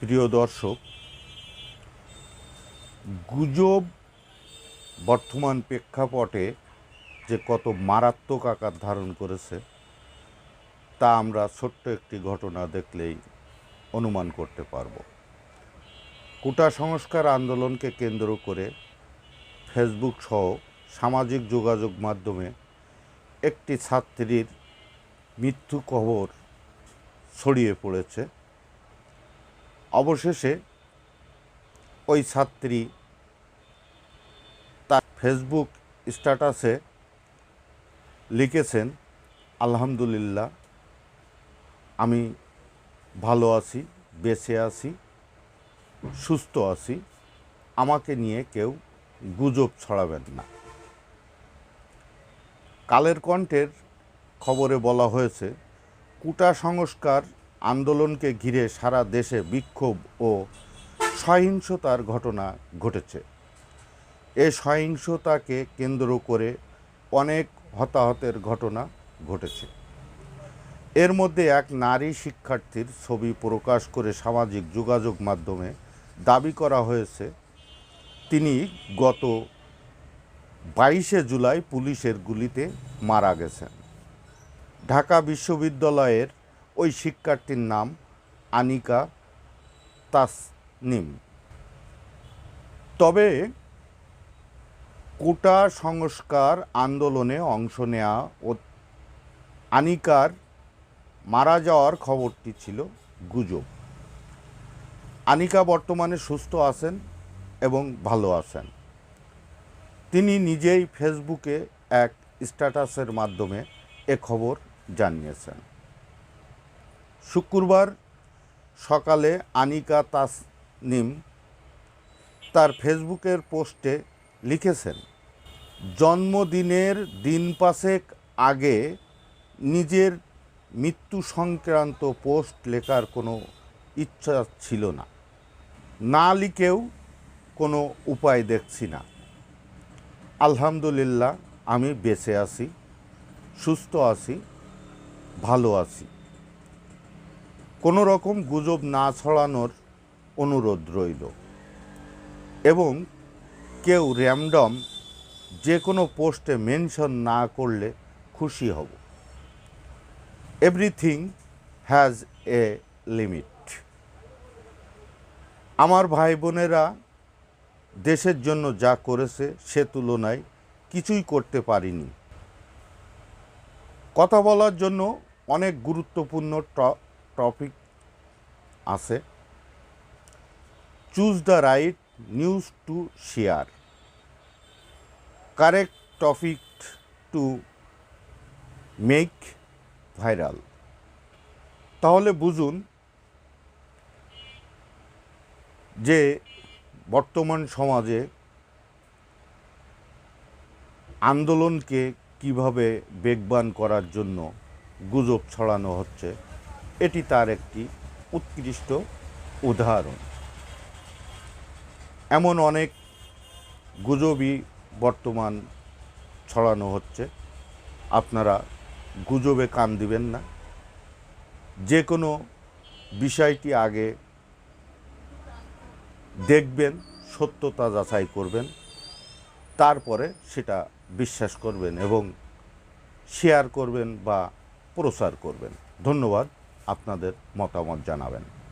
প্রিয় দর্শক, গুজব বর্তমান প্রেক্ষাপটে যে কত মারাত্মক আকার ধারণ করেছে, তা আমরা ছোট্ট একটি ঘটনা দেখলেই অনুমান করতে পারব। কোটা সংস্কার আন্দোলনকে কেন্দ্র করে ফেসবুক সহ সামাজিক যোগাযোগ মাধ্যমে একটি ছাত্রীর মৃত্যু খবর ছড়িয়ে পড়েছে। অবশেষে ওই ছাত্রী তার ফেসবুক স্ট্যাটাসে লিখেছেন, আলহামদুলিল্লাহ, আমি ভালো আছি, বেঁচে আছি, সুস্থ আছি, আমাকে নিয়ে কেউ গুজব ছড়াবেন না। কালের কণ্ঠের খবরে বলা হয়েছে, কুটা সংস্কার আন্দোলনকে ঘিরে সারা দেশে বিক্ষোভ ও সহিংসতার ঘটনা ঘটেছে। এ সহিংসতাকে কেন্দ্র করে অনেক হতাহতের ঘটনা ঘটেছে। এর মধ্যে এক নারী শিক্ষার্থীর ছবি প্রকাশ করে সামাজিক যোগাযোগ মাধ্যমে দাবি করা হয়েছে, তিনি গত বাইশে জুলাই পুলিশের গুলিতে মারা গেছেন। ঢাকা বিশ্ববিদ্যালয়ের ওই শিক্ষার্থীর নাম আনিকা তাসনিম। তবে কোটা সংস্কার আন্দোলনে অংশ নেওয়া ও আনিকার মারা যাওয়ার খবরটি ছিল গুজব। আনিকা বর্তমানে সুস্থ আছেন এবং ভালো আছেন। তিনি নিজেই ফেসবুকে এক স্ট্যাটাসের মাধ্যমে এ খবর জানিয়েছেন। শুক্রবার সকালে আনিকা তাসনিম তার ফেসবুকের পোস্টে লিখেছেন, জন্মদিনের দিন পাঁচেক আগে নিজের মৃত্যু সংক্রান্ত পোস্ট লেখার কোনো ইচ্ছা ছিল না। না লিখেও কোনো উপায় দেখছি না। আলহামদুলিল্লাহ, আমি বেঁচে আছি, সুস্থ আছি, ভালো আছি। কোনো রকম গুজব না ছড়ানোর অনুরোধ রইল। এবং কেউ র্যান্ডম যে কোনো পোস্টে মেনশন না করলে খুশি হব। এভরিথিং হ্যাজ এ লিমিট আমার ভাই বোনেরা দেশের জন্য যা করেছে সে তুলনায় কিছুই করতে পারিনি। কথা বলার জন্য অনেক গুরুত্বপূর্ণ টপিক আছে। Choose the right news to share correct topic to make viral তাহলে বুঝুন যে বর্তমান সমাজে আন্দোলনকে কীভাবে বেগবান করার জন্য গুজব ছড়ানো হচ্ছে। এটি তার একটি উৎকৃষ্ট উদাহরণ। এমন অনেক গুজবই বর্তমান ছড়ানো হচ্ছে। আপনারা গুজবে কান দিবেন না। যে কোনো বিষয়টি আগে দেখবেন, সত্যতা যাচাই করবেন, তারপরে সেটা বিশ্বাস করবেন এবং শেয়ার করবেন বা প্রচার করবেন। ধন্যবাদ। আপনাদের মতামত জানাবেন।